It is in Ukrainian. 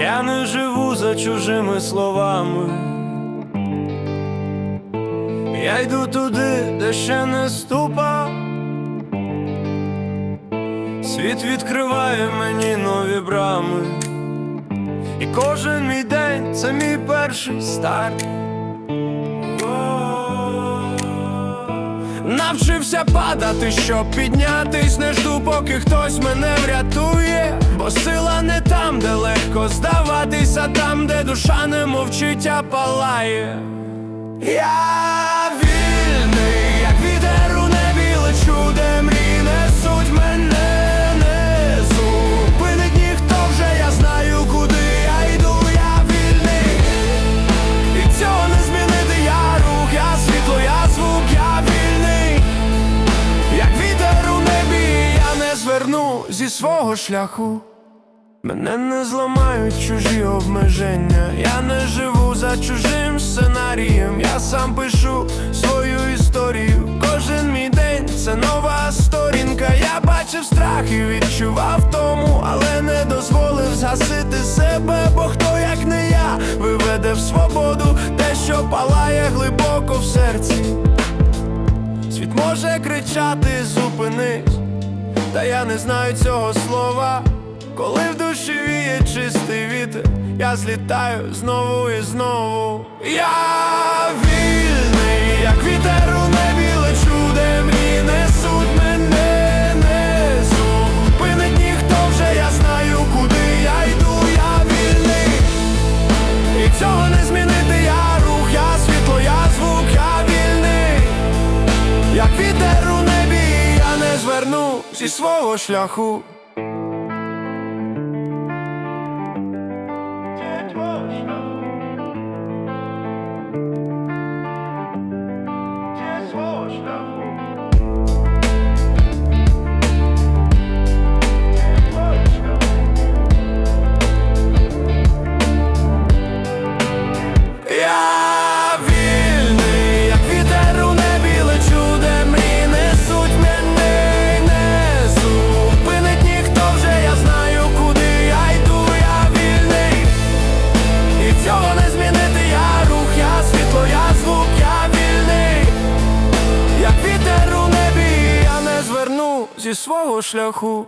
Я не живу за чужими словами. Я йду туди, де ще не ступав. Світ відкриває мені нові брами. І кожен мій день це мій перший старт. Навчився падати, щоб піднятись, не жду, поки хтось мене врятує, бо сила не там, де легко здаватись, а там, де душа не мовчить, а палає. Я зі свого шляху. Мене не зламають чужі обмеження. Я не живу за чужим сценарієм. Я сам пишу свою історію. Кожен мій день це нова сторінка. Я бачив страх і відчував тому, але не дозволив згасити себе. Бо хто як не я виведе в свободу те, що палає глибоко в серці. Світ може кричати, зупинись. Та я не знаю цього слова. Коли в душі віє чистий вітер, я злітаю знову і знову. Я зі свого шляху. Зі свого шляху.